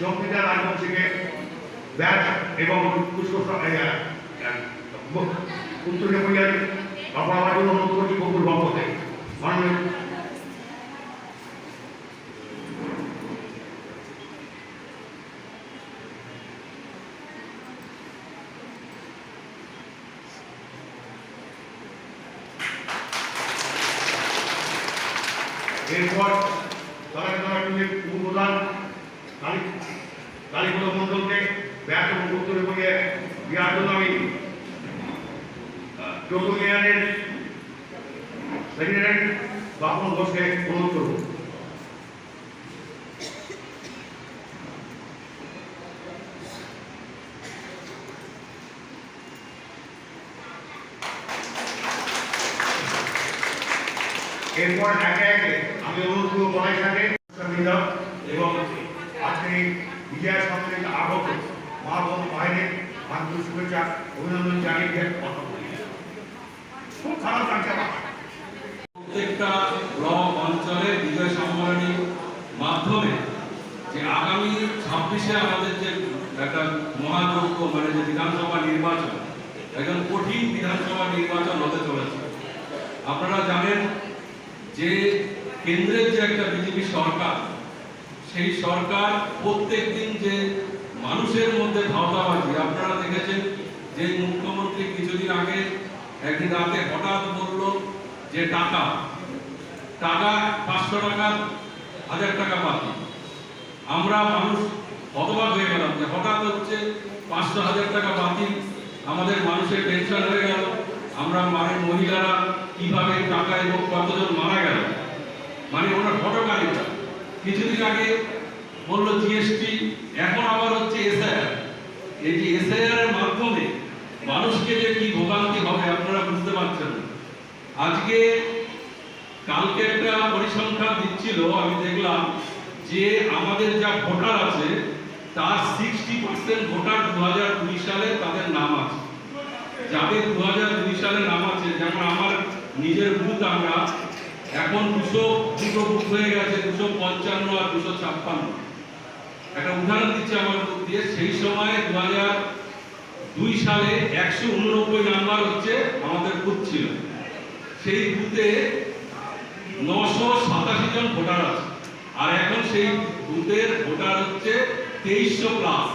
চৌকিদা রাজবংশীকে ব্যাস এবং পুষ্প উত্তরে পূজার অপরাবার জন্য অনুরোধ বকুল মাননীয় এরপর তারা তারা কালী কালীপুর মন্ডলকে ব্যাস এবং দেওয়ার জন্য আমি চৌদ্দ মেয়ারের বাপন ঘোষকে অনুরোধ করব। এরপর একে একে আমি অনুরোধ করব বলাই সাথে এবং আজকে বিজয় সম্মেলনে আগত মা বোন বাইরে আন্তরিক শুভেচ্ছা, অভিনন্দন জানিয়ে দিয়ে কথা খুব খারাপ লাগছে প্রত্যেকটা ব্লক অঞ্চলে বিজয় সম্মেলনীর মাধ্যমে যে আগামী ছাব্বিশে আমাদের যে একটা মহাযজ্ঞ মানে যে বিধানসভা নির্বাচন, একদম কঠিন বিধানসভা নির্বাচন হতে চলেছে। আপনারা জানেন যে কেন্দ্রের যে একটা বিজেপি সরকার সেই সরকার প্রত্যেক দিন যে মানুষের মধ্যে ভাওতাবাজি, আপনারা দেখেছেন যে মুখ্যমন্ত্রী কিছুদিন আগে একদিন রাতে হঠাৎ বলল যে টাকা টাকা পাঁচশো টাকা, হাজার টাকা বাকি। আমরা মানুষ হতবাক হয়ে গেলাম যে হঠাৎ হচ্ছে পাঁচশো, হাজার টাকা বাতিল আমাদের মানুষের টেনশন হয়ে গেল, আমরা মানে মহিলারা কীভাবে টাকা এবং কতজন মারা গেল? মানে ওনার হটকারিতা কিছুদিন আগে বলল জিএসটি এখন আবার হচ্ছে এসআইআর এই যে এসআইআর এর মাধ্যমে মানুষকে যে কি ভোগান্তি হবে আপনারা বুঝতে পারছেন আজকে কালকে একটা পরিসংখ্যান দিচ্ছিল, আমি দেখলাম যে আমাদের যা ভোটার আছে, তার সিক্সটি পার্সেন্ট ভোটার দু হাজার দুই সালে তাদের নাম আছে। যাদের দু হাজার দুই সালে নাম আছে, যেমন আমার নিজের বুথ আমরা এখন দুশো দুটো হয়ে গেছে, দুশো পঞ্চান্ন আর দুশো ছাপ্পান্ন। একটা উদাহরণ দিচ্ছি আমার বুথ দিয়ে, সেই সময় দু হাজার দুই সালে একশো উননব্বই নাম্বার হচ্ছে আমাদের বুথ ছিল। সেই বুথে নশো সাতাশি জন ভোটার আছে। আর এখন সেই বুথের ভোটার হচ্ছে তেইশশো প্লাস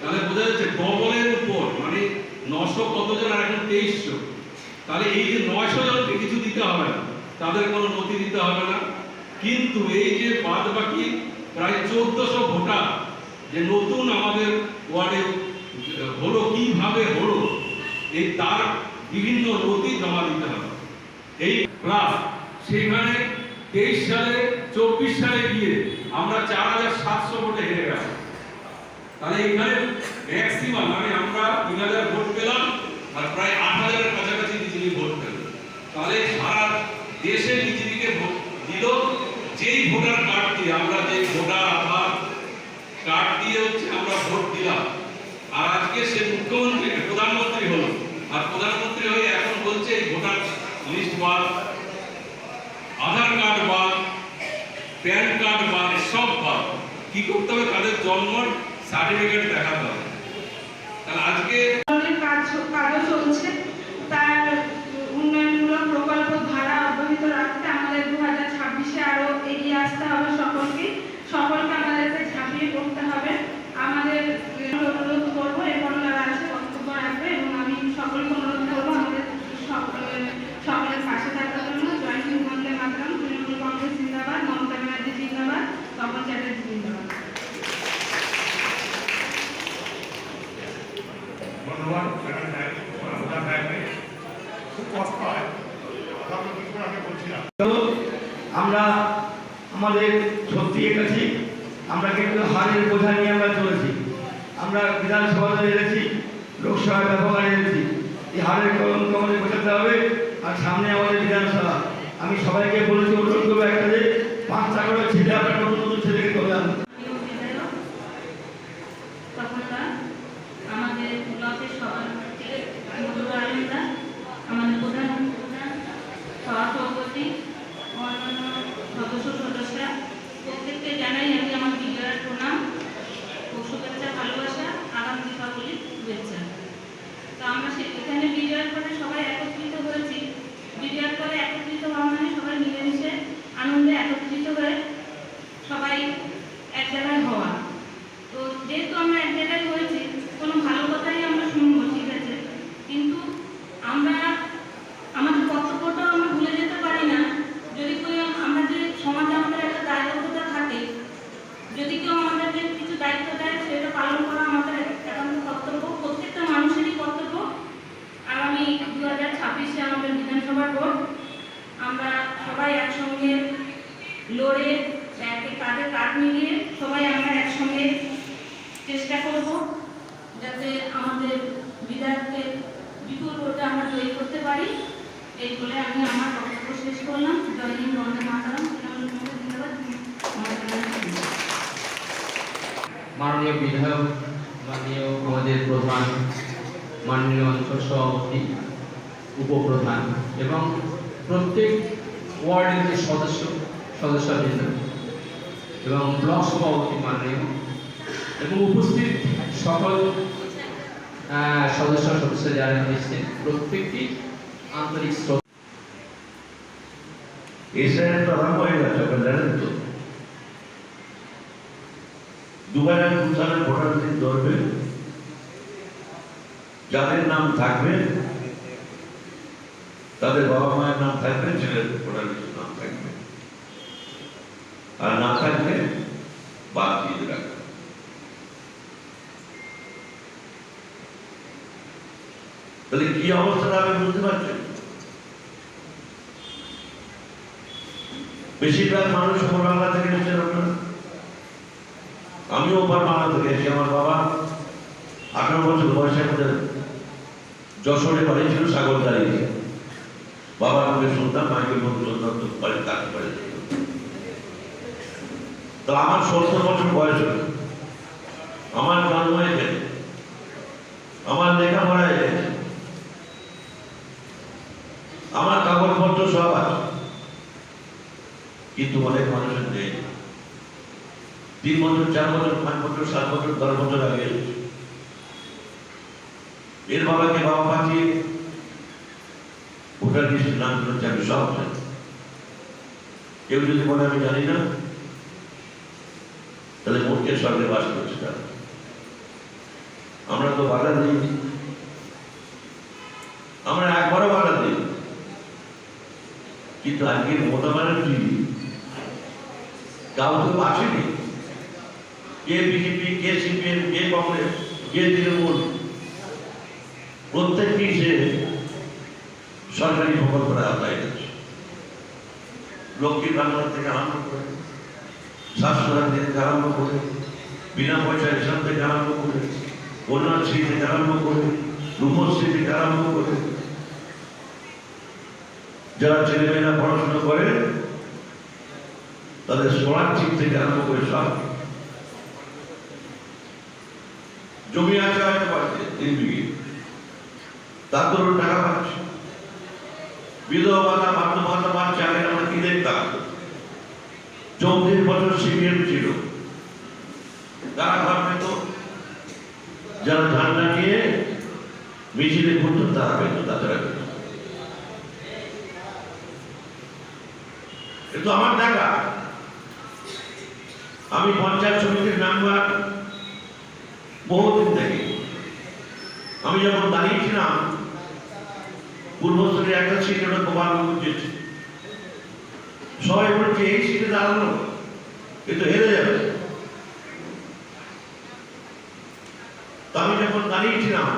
তাহলে বোঝা যাচ্ছে ডবলের উপর মানে নশো কতজন আর এখন তেইশশো। তাহলে এই যে নয়শো জনকে কিছু দিতে হবে না। তাদের কোনো নথি দিতে হবে না। কিন্তু এই যে বাদ বাকি প্রায় চোদ্দশো ভোটার যে নতুন আমাদের ওয়ার্ডে, হলো, কীভাবে হলো, এই তার বিভিন্ন নথি জমা দিতে হবে। এই প্লাস সেখানে তেইশ সালে, চব্বিশ সালে গিয়ে আমরা চার হাজার সাতশো ভোটে হেরে গেলাম। তাহলে এখানে ম্যাক্সিমাম মানে আমরা তিন হাজার ভোট পেলাম, আর প্রায় আট হাজারের কাছাকাছি ভোট পেলাম তাহলে সারা দেশে বিজেপিকে ভোট দিল যেই ভোটার কার্ড দিয়ে আমরা যে ভোটার আধার কার্ড দিয়ে হচ্ছে আমরা ভোট দিলাম আর সে মুখ্যমন্ত্রী, প্রধানমন্ত্রী হলো। আর প্রধানমন্ত্রী হয়ে এখন বলছে ভোটার লিস্ট বাদ আধার কার্ড বাদ প্যান কার্ড বাদ সব বাদ কি করতে হবে? তাদের জন্ম সার্টিফিকেট দেখাতে হবে। তাহলে আজকে ধরনের কাজ কাজও চলছে তার উন্নয়নমূলক প্রকল্প ধারা অব্যাহত রাখতে আমাদের দু হাজার ছাব্বিশে আরও এগিয়ে আসতে হবে সকলকে সকলকে আমাদেরকে ঝাঁপিয়ে পড়তে হবে আমাদের অনুরোধ করব এরপর যারা আছে বক্তব্য রাখবে এবং আমি সকলকে অনুরোধ করব আমাদের সকলের সকলের পাশে থাকার জন্য জয় হিন্দ বন্দে মাতরম তৃণমূল কংগ্রেস জিন্দাবাদ মমতা ব্যানার্জি জিন্দাবাদ তপন চ্যাটার্জি জিন্দাবাদ ধন্যবাদ ম্যাডাম সাহেব, প্রধান সাহেবকে। খুব কষ্ট হয় কথা তো কিছু আগে বলছিলাম তো আমরা আমাদের সত্যি এটা ঠিক আমরা কিন্তু হারের বোঝা নিয়ে আমরা চলেছি। আমরা বিধানসভাতে হেরেছি লোকসভায় ব্যাপক হারে হেরেছি এই হারের কলঙ্ক আমাদের বোঝাতে হবে, আর সামনে আমাদের বিধানসভা। আমি সবাইকে বলেছি, অনুরোধ করব একটা যে পাঁচটা করে ছেলে, আপনার নতুন নতুন ছেলেকে তখনকার আমাদের সভাপতি প্রধান সহসভাপতি অন্যান্য সদস্য শুভেচ্ছা ভালোবাসা, আগাম দীপাবলির শুভেচ্ছা। তো আমরা এখানে বিজয়ের পরে সবাই একত্রিত হয়েছি। বিজয়ের পরে একত্রিত হওয়া মানে সবাই মিলেমিশে আনন্দে একত্রিত হয়ে সবাই এক জায়গায় হওয়া তো যেহেতু আমরা এক জায়গায় হয়েছি কোনো ভালো কথাই আমরা শুনব ঠিক আছে কিন্তু আমরা আমাদের কর্তব্যটাও আমরা ভুলে যেতে পারি না যদি কেউ আমরা যে সমাজে আমাদের একটা দায়বদ্ধতা থাকে যদি কেউ আমাদেরকে কিছু দায়িত্ব দেয় সেটা পালন করা আমাদের একান্ত কর্তব্য প্রত্যেকটা মানুষেরই কর্তব্য আগামী দু হাজার ছাব্বিশে আমাদের বিধানসভার ভোট আমরা সবাই একসঙ্গে লড়ে ব্যাগে কাঁধে কাঁধ মিলিয়ে সবাই আমরা একসঙ্গে চেষ্টা করব যাতে আমাদের বিধায়ককে বিপুল ভোটে আমরা জয়ী করতে পারি মাননীয় বিধায়ক, মাননীয় আমাদের প্রধান, মাননীয় অঞ্চল সভাপতি, উপপ্রধান এবং প্রত্যেক ওয়ার্ডের যে সদস্য, সদস্যবৃন্দ এবং ব্লক সভাপতি মাননীয় এবং উপস্থিত সকল সদস্য সদস্য যারা এসেছেন প্রত্যেকটি আন্তরিক শ্রদ্ধা তো আরম্ভ হয়ে গেছে জানেন তো। দু হাজার দু সালের ভোটার দিন ধরবে। যাদের নাম থাকবে, তাদের বাবা মায়ের নাম থাকবে, ছেলের ভোটার নাম থাকবে। আর না থাকবে বাদ দিয়ে রাখবে তাহলে কি অবস্থা আপনি বুঝতে পারছেন বেশিরভাগ মানুষ বাংলা থেকে এসেছেন আপনারা? আমিও ওপর বাংলা থেকে এসেছি, আমার বাবা আঠারো বছর বয়সে আমাদের যশোরে বাড়ি ছিল, সাগর দাঁড়িয়ে। বাবার মুখে শুনতাম মাইকেল বন্ধু শুনতাম তো কাছে বাড়ি। তো আমার সত্তর বছর বয়স হলো। আমার জন্ম হয়েছে, আমার লেখাপড়া হয়েছে, আমার কাগজপত্র সব আছে। কিন্তু অনেক মানুষের নেই। তিন বছর, চার বছর, পাঁচ বছর, সাত বছর, দশ বছর আগে এর বাবাকে বাবা পাঠিয়ে ভোটার লিস্টের নাম করেছে আমি সব জানি। কেউ যদি বলে, আমি জানি না, তাহলে মূর্খের সঙ্গে বাস করছে তারা আমরা তো বাধা দিই। আমরা একবারও বাধা দিই। কিন্তু আজকে মমতা ব্যানার্জি কাউ তো আসেনি। কে বিজেপি, কে সিপিএম, কে কংগ্রেস, কে তৃণমূল প্রত্যেকটি সে সরকারি প্রকল্পের আওতায় আছে লক্ষ্মীর ভান্ডার থেকে আরম্ভ করে স্বাস্থ্যসাথী থেকে আরম্ভ করে, বিনা পয়সা রেশন থেকে আরম্ভ করে কন্যাশ্রী থেকে আরম্ভ করে, রূপশ্রী থেকে আরম্ভ করে, যারা ছেলেমেয়েরা পড়াশোনা করে তাদের স্কলারশিপ থেকে আরম্ভ করে সব। জমি আছে তিন বিঘে। তার টাকা পাচ্ছে বিধবা ভাতা ভাতা পাচ্ছে আগে আমরা কি দেখতাম? চৌত্রিশ বছর সিপিএম ছিল। তারা পেত যারা ঝান্ডা নিয়ে মিছিলে ঘুরত, তারা তাদের কিন্তু আমার টাকা আমি পঞ্চায়েত সমিতির মেম্বার বহুদিন থেকে। আমি যখন দাঁড়িয়েছিলাম, পূর্বস্থলীর একটা সিট ওটা গোপালগঞ্জ যেতে সবাই বলছে, এই সিটে দাঁড়ানো কিন্তু হেরে যাবে। আমি যখন দাঁড়িয়েছিলাম,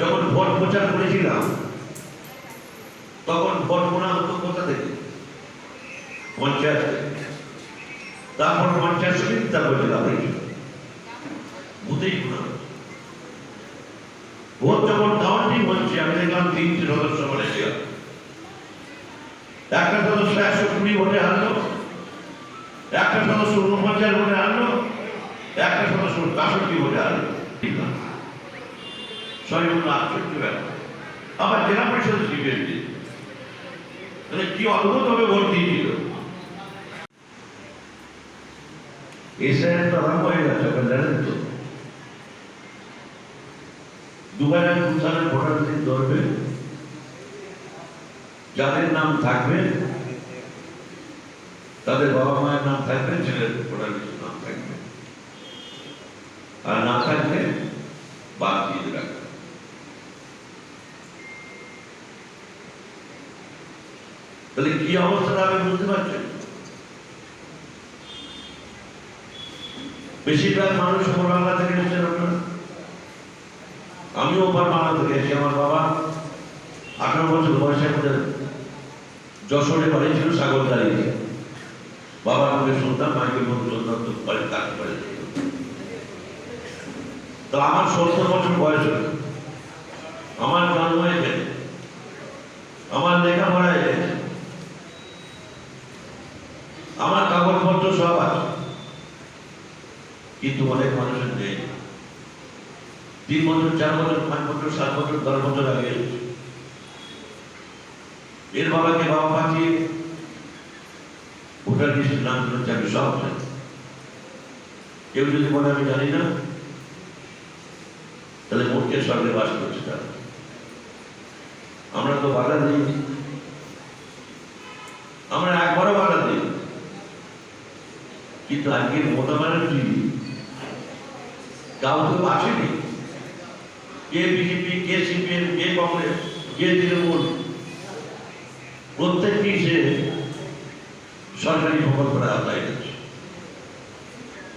যখন ভোট প্রচার করেছিলাম, তখন ভোট গোনা হতো কোথা থেকে? পঞ্চায়েত। তারপর পঞ্চায়েত সমিতি তারপর জেলা বুঝেই শোনা ভোট যখন কাউন্টিং হয়ে আমি দেখলাম তিনটি সদস্য বলেছিল একটা সদস্য একশো কুড়ি ভোটে হারলো, একটা সদস্য উনপঞ্চাশ ভোটে হারলো, একটা সদস্য বাষট্টি ভোটে হারলো। সরিমূল্য আটষট্টি ব্যাপার। আবার জেলা পরিষদ মানে কি অদ্ভুত ভাবে ভোট দিয়েছিল? এসআইআর তো আরম্ভ হয়ে গেছে আপনারা জানেন তো দু হাজার দু সালের ভোটার দিন ধরবে, যাদের নাম থাকবে, তাদের বাবা মায়ের নাম থাকবে, ছেলের ভোটার লিস্টের নাম থাকবে। আর না থাকলে বাদ দিয়ে রাখবে তাহলে কি অবস্থাটা আপনি বুঝতে পারছেন? বেশিরভাগ মানুষ ওপর বাংলা থেকে এসেছেন আপনারা আমিও ওপর বাংলা থেকে এসেছি, আমার বাবা আঠারো বছর বয়সের মধ্যে যশোরে বাড়ি ছিল সাগর দাঁড়িয়ে বাবার মুখে শুনতাম মাইকের মধ্যে শুনতাম তো বাড়ি কাজ করে তো আমার সত্তর বছর বয়স হলো। আমার জন্ম এখানে। আমার লেখাপড়া এখানে আমার কাগজপত্র সব আছে কিন্তু অনেক মানুষের নেই। তিন বছর, চার বছর, পাঁচ বছর, সাত বছর, দশ বছর আগে এর বাবাকে বাবা পাঠিয়ে ভোটার লিস্টের নাম চাকরি, সব কেউ যদি বলে, আমি জানি না, তাহলে মূর্খের স্বর্গে বাস করছে তারা। আমরা তো বাধা দিই। আমরা একবারও বাধা দিই। কিন্তু আজকে মমতা ব্যানার্জি কাউ তো আসেনি। কে বিজেপি, কে সিপিএম, কে কংগ্রেস, কে তৃণমূল প্রত্যেকটি সে সরকারি প্রকল্পের আওতায় গেছে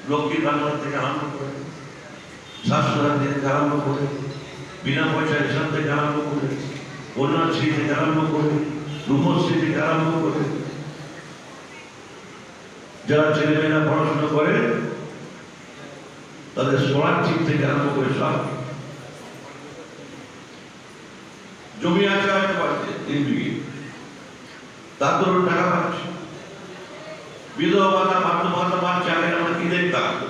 লক্ষ্মীর ভান্ডার থেকে আরম্ভ করে, স্বাস্থ্যসাথী থেকে আরম্ভ করে, বিনা পয়সা রেশন থেকে আরম্ভ করে, কন্যাশ্রী থেকে আরম্ভ করে, রূপশ্রী থেকে আরম্ভ করে, যারা ছেলেমেয়েরা পড়াশোনা করে তাদের স্কলারশিপ থেকে আরম্ভ করে সব। জমি আছে তিন বিঘে। তার টাকা পাচ্ছে। পাচ্ছে আগে আমরা কি দেখতাম?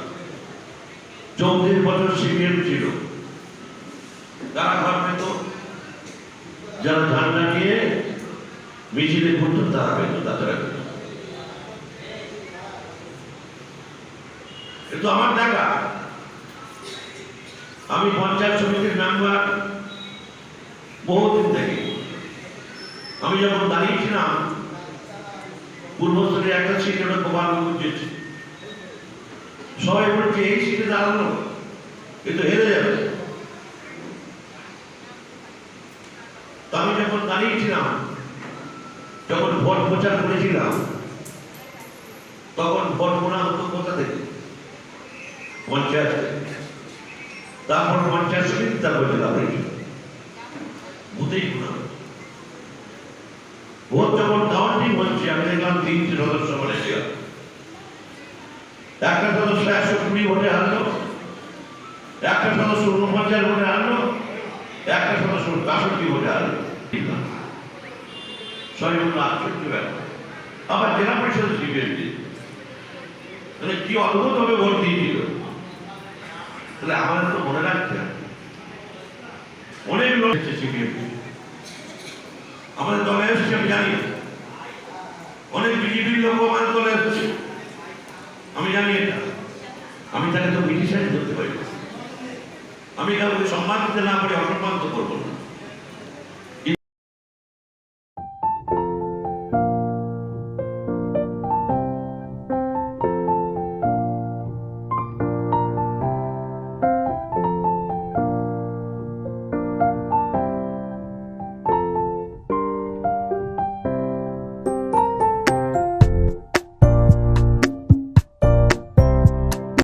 চৌত্রিশ বছর ছিল। ঘর পেত। যারা নিয়ে মিছিলে ঘুরত, তারা পেত, তাছাড়া পেত। কিন্তু আমার টাকা আমি পঞ্চায়েত সমিতির মেম্বার বহুদিন থেকে। আমি যখন দাঁড়িয়েছিলাম পূর্বস্থলী একটা সিট ওটা সবাই বলছে, এই সিটে দাঁড়ানো কিন্তু হেরে যাবে। আমি যখন দাঁড়িয়েছিলাম, যখন ভোট প্রচার করেছিলাম, তখন ভোট গোনা হতো কোথা থেকে? পঞ্চায়েত। তারপর পঞ্চায়েত সমিতি তারপর জেলা পরিষদ বুথেই গোনা ভোট যখন কাউন্টিং আমি দেখলাম তিনটি সদস্য বলেছিল একটা সদস্য একশো কুড়ি ভোটে হারলো, একটা সদস্য উনপঞ্চাশ ভোটে হারলো, একটা সদস্য বাষট্টি ভোটে হারলো। সরিমূল্য আটষট্টি আবার জেলা পরিষদ কি অদ্ভুত হবে ভোট দিয়েছিল? তাহলে আমাদের তো মনে রাখতে হবে। অনেক লোক আমাদের দলে এসেছে, আমি জানি। অনেক বিজেপির লোক আমাদের দলে এসেছে। আমি জানি এটা। আমি তাকে তো ক্রিটিসাইজ করতে পারি। আমি কাউকে সম্মান দিতে না পারি, অসম্মান তো করব না।